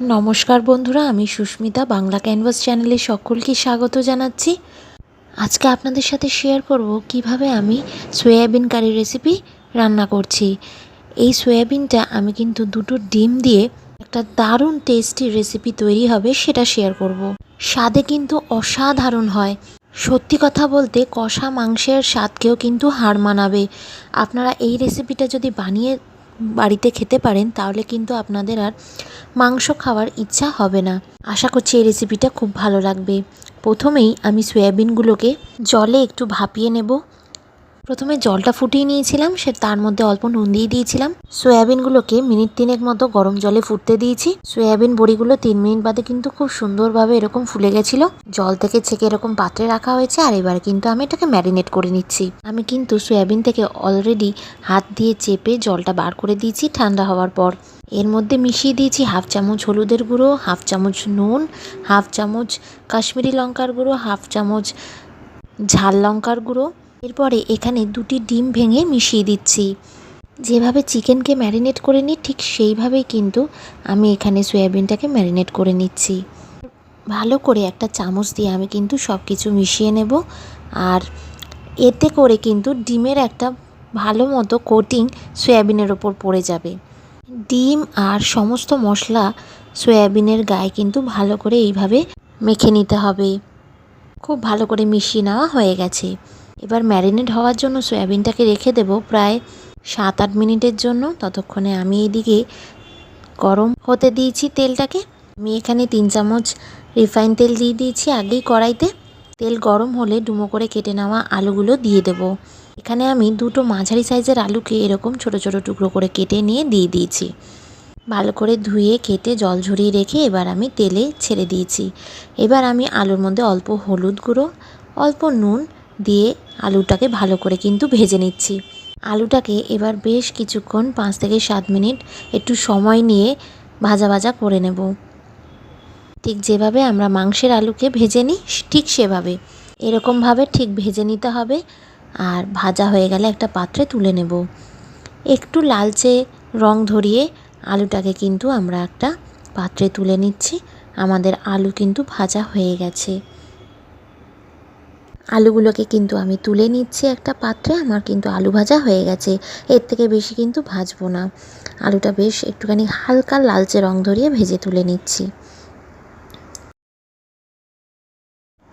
নমস্কার বন্ধুরা, আমি সুস্মিতা, বাংলা ক্যানভাস চ্যানেলে সকলকে স্বাগত জানাচ্ছি। আজকে আপনাদের সাথে শেয়ার করব কীভাবে আমি সয়াবিন কারি রেসিপি রান্না করছি। এই সয়াবিনটা আমি কিন্তু দুটো ডিম দিয়ে একটা দারুণ টেস্টি রেসিপি তৈরি হবে সেটা শেয়ার করব। স্বাদে কিন্তু অসাধারণ হয়। সত্যি কথা বলতে কষা মাংসের স্বাদকেও কিন্তু হার মানাবে। আপনারা এই রেসিপিটা যদি বানিয়ে বাড়িতে খেতে পারেন, তাহলে কিন্তু আপনাদের আর মাংস খাওয়ার ইচ্ছা হবে না। আশা করছি এই রেসিপিটা খুব ভালো লাগবে। প্রথমেই আমি সয়াবিনগুলোকে জলে একটু ভাপিয়ে নেব। প্রথমে জলটা ফুটিয়ে নিয়েছিলাম, সে তার মধ্যে অল্প নুন দিয়ে দিয়েছিলাম। সয়াবিনগুলোকে মিনিট তিনেক মতো গরম জলে ফুটতে দিয়েছি। সয়াবিন বড়িগুলো তিন মিনিট বাদে কিন্তু খুব সুন্দরভাবে এরকম ফুলে গেছিল। জল থেকে ছেঁকে এরকম পাত্রে রাখা হয়েছে আর এবার কিন্তু আমি এটাকে ম্যারিনেট করে নিচ্ছি। আমি কিন্তু সয়াবিন থেকে অলরেডি হাত দিয়ে চেপে জলটা বার করে দিয়েছি ঠান্ডা হওয়ার পর। এর মধ্যে মিশিয়ে দিয়েছি হাফ চামচ হলুদের গুঁড়ো, হাফ চামচ নুন, হাফ চামচ কাশ্মীরি লঙ্কার গুঁড়ো, হাফ চামচ ঝাল লঙ্কার গুঁড়ো এরপরে এখানে দুটি ডিম ভেঙে মিশিয়ে দিচ্ছি। যেভাবে চিকেনকে ম্যারিনেট করে নিই, ঠিক সেইভাবেই কিন্তু আমি এখানে সয়াবিনটাকে ম্যারিনেট করে নিচ্ছি। ভালো করে একটা চামচ দিয়ে আমি কিন্তু সব কিছু মিশিয়ে নেব। আর এতে করে কিন্তু ডিমের একটা ভালো মতো কোটিং সয়াবিনের ওপর পড়ে যাবে। ডিম আর সমস্ত মশলা সয়াবিনের গায়ে কিন্তু ভালো করে এইভাবে মেখে নিতে হবে। খুব ভালো করে মিশিয়ে নেওয়া হয়ে গেছে। এবার ম্যারিনেট হওয়ার জন্য সয়াবিনটাকে রেখে দেব প্রায় সাত আট মিনিটের জন্য। ততক্ষণে আমি এদিকে গরম হতে দিয়েছি তেলটাকে। আমি এখানে তিন চামচ রিফাইন তেল দিয়ে দিয়েছি আগেই কড়াইতে। তেল গরম হলে ডুমো করে কেটে নেওয়া আলুগুলো দিয়ে দেব। এখানে আমি দুটো মাঝারি সাইজের আলুকে এরকম ছোট ছোট টুকরো করে কেটে নিয়ে দিয়ে দিয়েছি। ভালো করে ধুয়ে কেটে জল ঝরিয়ে রেখে এবার আমি তেলে ছেড়ে দিয়েছি। এবার আমি আলুর মধ্যে অল্প হলুদ গুঁড়ো, অল্প নুন দিয়ে আলুটাকে ভালো করে কিন্তু ভেজে নিচ্ছি। আলুটাকে এবার বেশ কিছুক্ষণ, পাঁচ থেকে সাত মিনিট একটু সময় নিয়ে ভাজা ভাজা করে নেব। ঠিক যেভাবে আমরা মাংসের আলুকে ভেজে নিই, ঠিক সেভাবে। এরকমভাবে ঠিক ভেজে নিতে হবে আর ভাজা হয়ে গেলে একটা পাত্রে তুলে নেব। একটু লালচে রং ধরিয়ে আলুটাকে কিন্তু আমরা একটা পাত্রে তুলে নিচ্ছি। আমাদের আলু কিন্তু ভাজা হয়ে গেছে। আলুগুলোকে কিন্তু আমি তুলে নিচ্ছি একটা পাত্রে। আমার কিন্তু আলু ভাজা হয়ে গেছে। এর থেকে বেশি কিন্তু ভাজবো না। আলুটা বেশ একটুখানি হালকা লালচে রং ধরিয়ে ভেজে তুলে নিচ্ছি।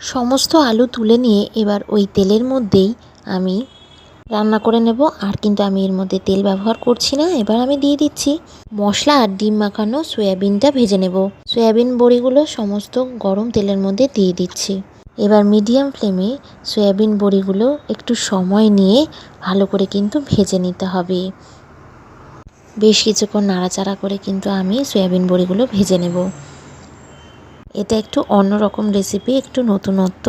সমস্ত আলু তুলে নিয়ে এবার ওই তেলের মধ্যেই আমি রান্না করে নেব। আর কিন্তু আমি এর মধ্যে তেল ব্যবহার করছি না। এবার আমি দিয়ে দিচ্ছি মশলা আর ডিম মাখানো সয়াবিনটা ভেজে নেব। সয়াবিন বড়িগুলো সমস্ত গরম তেলের মধ্যে দিয়ে দিচ্ছি। এবার মিডিয়াম ফ্লেমে সয়াবিন বড়িগুলো একটু সময় নিয়ে ভালো করে কিন্তু ভেজে নিতে হবে। বেশ কিছুক্ষণ নাড়াচাড়া করে কিন্তু আমি সয়াবিন বড়িগুলো ভেজে নেব। এটা একটু অন্যরকম রেসিপি একটু নতুনত্ব।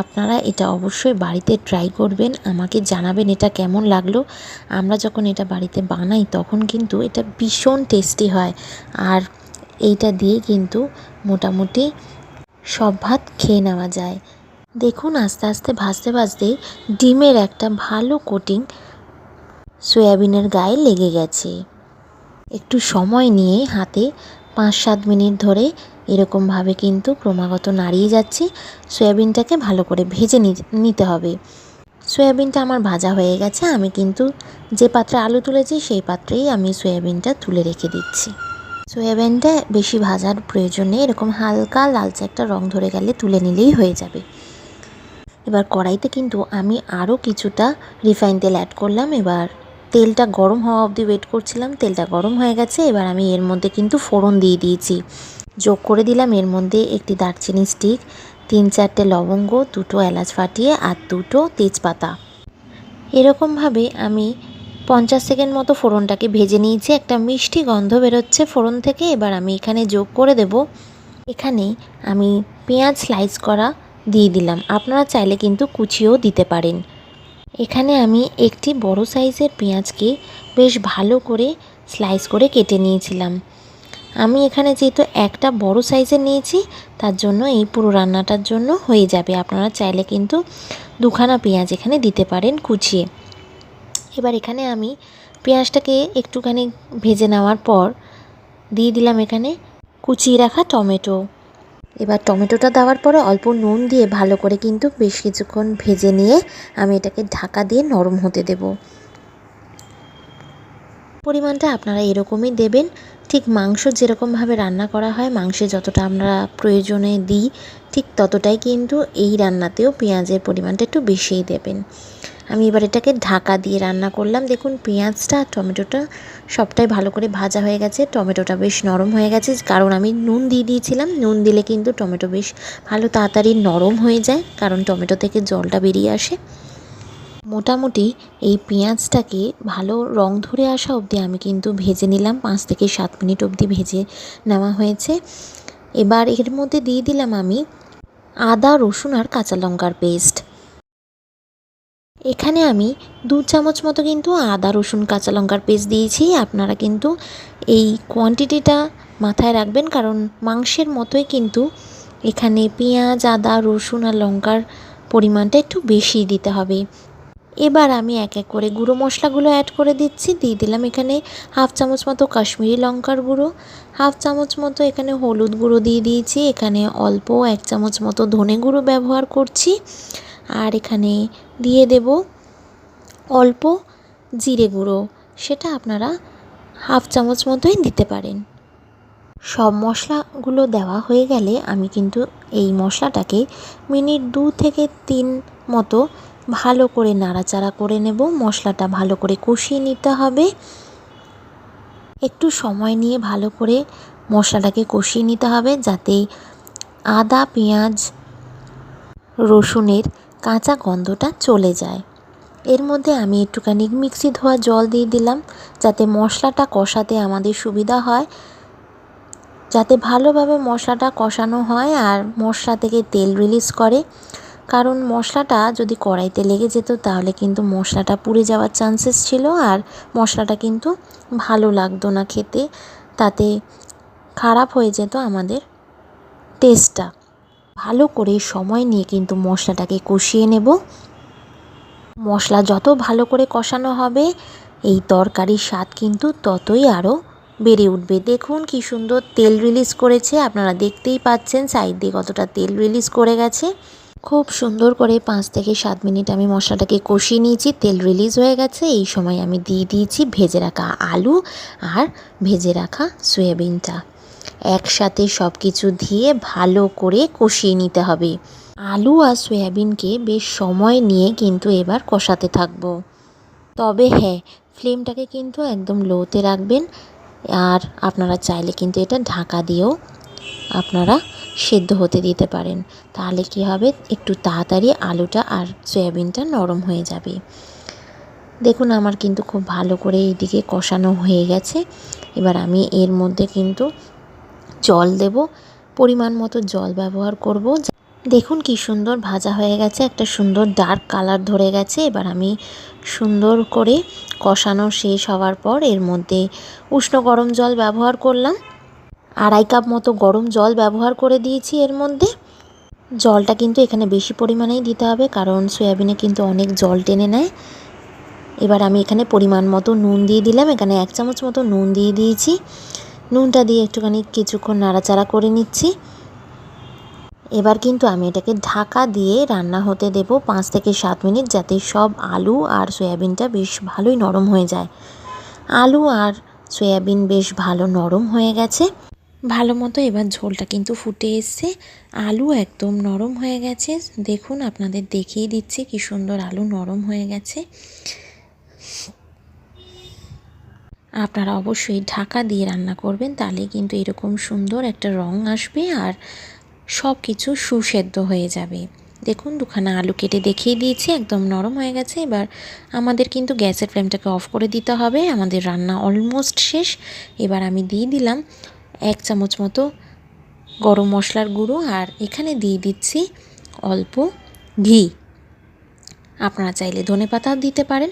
আপনারা এটা অবশ্যই বাড়িতে ট্রাই করবেন, আমাকে জানাবেন এটা কেমন লাগল। আমরা যখন এটা বাড়িতে বানাই তখন কিন্তু এটা ভীষণ টেস্টি হয়। আর এইটা দিয়ে কিন্তু মোটামুটি সব ভাত খেয়ে নেওয়া যায়। দেখুন আস্তে আস্তে ভাজতে ভাজতে ডিমের একটা ভালো কোটিং সয়াবিনের গায়ে লেগে গেছে। একটু সময় নিয়ে হাতে পাঁচ সাত মিনিট ধরে এরকমভাবে কিন্তু ক্রমাগত নাড়িয়ে যাচ্ছি। সয়াবিনটাকে ভালো করে ভেজে নিতে হবে। সয়াবিনটা আমার ভাজা হয়ে গেছে, আমি কিন্তু যে পাত্রে আলু তুলেছি সেই পাত্রেই আমি সয়াবিনটা তুলে রেখে দিচ্ছি। সয়াবিনটা বেশি ভাজার প্রয়োজন নেই। এরকম হালকা লালচে একটা রং ধরে গেলে তুলে নিলেই হয়ে যাবে। এবার কড়াইতে কিন্তু আমি আরও কিছুটা রিফাইন তেল অ্যাড করলাম। এবার তেলটা গরম হওয়া অবধি ওয়েট করছিলাম। তেলটা গরম হয়ে গেছে। এবার আমি এর মধ্যে কিন্তু ফোড়ন দিয়ে দিয়েছি। যোগ করে দিলাম এর মধ্যে একটি দারচিনি স্টিক তিন চারটে লবঙ্গ, দুটো এলাচ ফাটিয়ে আর দুটো তেজপাতা। এরকমভাবে আমি পঞ্চাশ সেকেন্ড মতো ফোড়নটাকে ভেজে নিয়েছি, একটা মিষ্টি গন্ধ বেরোচ্ছে ফোড়ন থেকে। এবার আমি এখানে যোগ করে দেব। এখানে আমি পেঁয়াজ স্লাইস করা দিয়ে দিলাম। আপনারা চাইলে কিন্তু কুচিও দিতে পারেন। এখানে আমি একটি বড় সাইজের পেঁয়াজকে বেশ ভালো করে স্লাইস করে কেটে নিয়েছিলাম। আমি এখানে যেহেতু একটা বড় সাইজের নিয়েছি, তার জন্য এই পুরো রান্নাটার জন্য হয়ে যাবে। আপনারা চাইলে কিন্তু দুখানা পেঁয়াজ এখানে দিতে পারেন কুচিয়ে। এবার এখানে আমি পেঁয়াজটাকে একটুখানি ভেজে নেওয়ার পর দিয়ে দিলাম এখানে কুচিয়ে রাখা টমেটো। এবার টমেটোটা দেওয়ার পরে অল্প নুন দিয়ে ভালো করে কিন্তু বেশ কিছুক্ষণ ভেজে নিয়ে আমি এটাকে ঢাকা দিয়ে নরম হতে দেব। পরিমাণটা আপনারা এরকমই দেবেন। ঠিক মাংস যেরকমভাবে রান্না করা হয়, মাংসে যতটা আমরা প্রয়োজনে দিই, ঠিক ততটাই কিন্তু এই রান্নাতেও পেঁয়াজের পরিমাণটা একটু বেশিই দেবেন। আমি এবার এটাকে ঢাকা দিয়ে রান্না করলাম। দেখুন, পেঁয়াজটা, টমেটোটা সবটাই ভালো করে ভাজা হয়ে গেছে। টমেটোটা বেশ নরম হয়ে গেছে, কারণ আমি নুন দিয়ে দিয়েছিলাম। নুন দিলে কিন্তু টমেটো বেশ ভালো তাড়াতাড়ি নরম হয়ে যায়, কারণ টমেটো থেকে জলটা বেরিয়ে আসে। মোটামুটি এই পেঁয়াজটাকে ভালো রং ধরে আসা অবধি আমি কিন্তু ভেজে নিলাম। পাঁচ থেকে সাত মিনিট অবধি ভেজে নেওয়া হয়েছে। এবার এর মধ্যে দিয়ে দিলাম আমি আদা, রসুন আর কাঁচা লঙ্কার পেস্ট। এখানে আমি দু চামচ মতো কিন্তু আদা, রসুন, কাঁচা লঙ্কার পেস্ট দিয়েছি। আপনারা কিন্তু এই কোয়ান্টিটিটা মাথায় রাখবেন, কারণ মাংসের মতোই কিন্তু এখানে পেঁয়াজ, আদা, রসুন আর লঙ্কার পরিমাণটা একটু বেশি দিতে হবে। এবার আমি এক এক করে গুঁড়ো মশলাগুলো অ্যাড করে দিচ্ছি। দিয়ে দিলাম এখানে হাফ চামচ মতো কাশ্মীরি লঙ্কার গুঁড়ো, হাফ চামচ মতো এখানে হলুদ গুঁড়ো দিয়ে দিয়েছি। এখানে অল্প এক চামচ মতো ধনে গুঁড়ো ব্যবহার করছি। আর এখানে দিয়ে দেব অল্প জিরে গুঁড়ো। সেটা আপনারা হাফ চামচ মতোই দিতে পারেন। সব মশলাগুলো দেওয়া হয়ে গেলে আমি কিন্তু এই মশলাটাকে মিনিট দু থেকে তিন মতো ভালো করে নাড়াচাড়া করে নেব। মশলাটা ভালো করে কষিয়ে নিতে হবে। একটু সময় নিয়ে ভালো করে মশলাটাকে কষিয়ে নিতে হবে যাতে আদা, পেঁয়াজ, রসুনের কাঁচা গন্ধটা চলে যায়। এর মধ্যে আমি একটুখানি মিক্সি ধোয়া জল দিয়ে দিলাম, যাতে মশলাটা কষাতে আমাদের সুবিধা হয়। যাতে ভালোভাবে মশলাটা কষানো হয় আর মশলা থেকে তেল রিলিজ করে। কারণ মশলাটা যদি কড়াইতে লেগে যেত, তাহলে কিন্তু মশলাটা পুড়ে যাওয়ার চান্সেস ছিল আর মশলাটা কিন্তু ভালো লাগতো না খেতে। তাতে খারাপ হয়ে যেত আমাদের টেস্টটা ভালো করে সময় নিয়ে কিন্তু মশলাটাকে কষিয়ে নেব। মশলা যত ভালো করে কষানো হবে, এই তরকারির স্বাদ কিন্তু ততই আরও বেড়ে উঠবে। দেখুন কি সুন্দর তেল রিলিজ করেছে। আপনারা দেখতেই পাচ্ছেন সাইড দিয়ে কতটা তেল রিলিজ করে গেছে। খুব সুন্দর করে পাঁচ থেকে সাত মিনিট আমি মশলাটাকে কষিয়ে নিয়েছি। তেল রিলিজ হয়ে গেছে। এই সময় আমি দিয়ে দিয়েছি ভেজে রাখা আলু আর ভেজে রাখা সয়াবিনটা। একসাথে সব কিছু দিয়ে ভালো করে কষিয়ে নিতে হবে। আলু আর সয়াবিনকে বেশ সময় নিয়ে কিন্তু এবার কষাতে থাকব। তবে হ্যাঁ ফ্লেমটাকে কিন্তু একদম লোতে রাখবেন। আর আপনারা চাইলে কিন্তু এটা ঢাকা দিয়েও আপনারা সেদ্ধ হতে দিতে পারেন। তাহলে কি হবে? একটু তাড়াতাড়ি আলুটা আর সয়াবিনটা নরম হয়ে যাবে। দেখুন, আমার কিন্তু খুব ভালো করে এইদিকে কষানো হয়ে গেছে। এবার আমি এর মধ্যে কিন্তু জল দেব, পরিমাণ মতো জল ব্যবহার করব। দেখুন কি সুন্দর ভাজা হয়ে গেছে, একটা সুন্দর ডার্ক কালার ধরে গেছে। এবার আমি সুন্দর করে কষানো শেষ হওয়ার পর এর মধ্যে উষ্ণ গরম জল ব্যবহার করলাম। আড়াই কাপ মতো গরম জল ব্যবহার করে দিয়েছি এর মধ্যে। জলটা কিন্তু এখানে বেশি পরিমাণেই দিতে হবে, কারণ সয়াবিনে কিন্তু অনেক জল টেনে নেয়। এবার আমি এখানে পরিমাণ মতো নুন দিয়ে দিলাম, এখানে এক চামচ মতো নুন দিয়ে দিয়েছি। নুনটা দিয়ে একটুখানি কিছুক্ষণ নাড়াচাড়া করে নিচ্ছি। এবার কিন্তু আমি এটাকে ঢাকা দিয়ে রান্না হতে দেব পাঁচ থেকে সাত মিনিট যাতে সব আলু আর সয়াবিনটা বেশ ভালোই নরম হয়ে যায়। আলু আর সয়াবিন বেশ ভালো নরম হয়ে গেছে। ভালো মতো এবার ঝোলটা কিন্তু ফুটে এসছে। আলু একদম নরম হয়ে গেছে। দেখুন আপনাদের দেখিয়ে দিচ্ছি কি সুন্দর আলু নরম হয়ে গেছে। আপনারা অবশ্যই ঢাকা দিয়ে রান্না করবেন, তাহলে কিন্তু এরকম সুন্দর একটা রং আসবে আর সব কিছু সুসেদ্ধ হয়ে যাবে। দেখুন, দুখানা আলু কেটে দেখিয়ে দিয়েছি, একদম নরম হয়ে গেছে। এবার আমাদের কিন্তু গ্যাসের ফ্লেমটাকে অফ করে দিতে হবে, আমাদের রান্না অলমোস্ট শেষ। এবার আমি দিয়ে দিলাম এক চামচ মতো গরম মশলার গুঁড়ো, আর এখানে দিয়ে দিচ্ছি অল্প ঘি। আপনারা চাইলে ধনে পাতাও দিতে পারেন।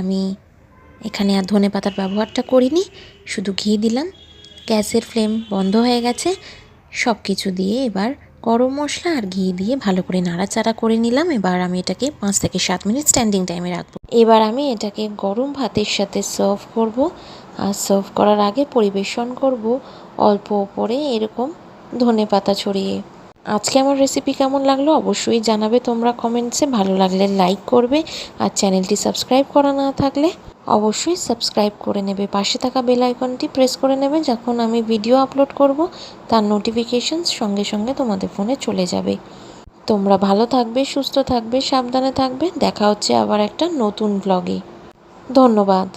আমি এখানে আর ধনে পাতার ব্যবহারটা করিনি, শুধু ঘি দিলাম। গ্যাসের ফ্লেম বন্ধ হয়ে গেছে। সব কিছু দিয়ে এবার গরম মশলা আর ঘি দিয়ে ভালো করে নাড়াচাড়া করে নিলাম। এবার আমি এটাকে পাঁচ থেকে সাত মিনিট স্ট্যান্ডিং টাইমে রাখব। এবার আমি এটাকে গরম ভাতের সাথে সার্ভ করব। আর সার্ভ করার আগে পরিবেশন করব অল্প ওপরে এরকম ধনে পাতা ছড়িয়ে। আজকে আমার রেসিপি কেমন লাগল অবশ্যই জানাবে। তোমরা কমেন্টসে ভালো লাগলে লাইক করবে আর চ্যানেলটি সাবস্ক্রাইব করা না থাকলে অবশ্যই সাবস্ক্রাইব করে নেবে। পাশে থাকা বেল আইকনটি প্রেস করে নেবে যখন আমি ভিডিও আপলোড করব, তার নোটিফিকেশন সঙ্গে সঙ্গে তোমাদের ফোনে চলে যাবে। তোমরা ভালো থাকবে, সুস্থ থাকবে, সাবধানে থাকবে। দেখা হচ্ছে আবার একটা নতুন ব্লগে ধন্যবাদ।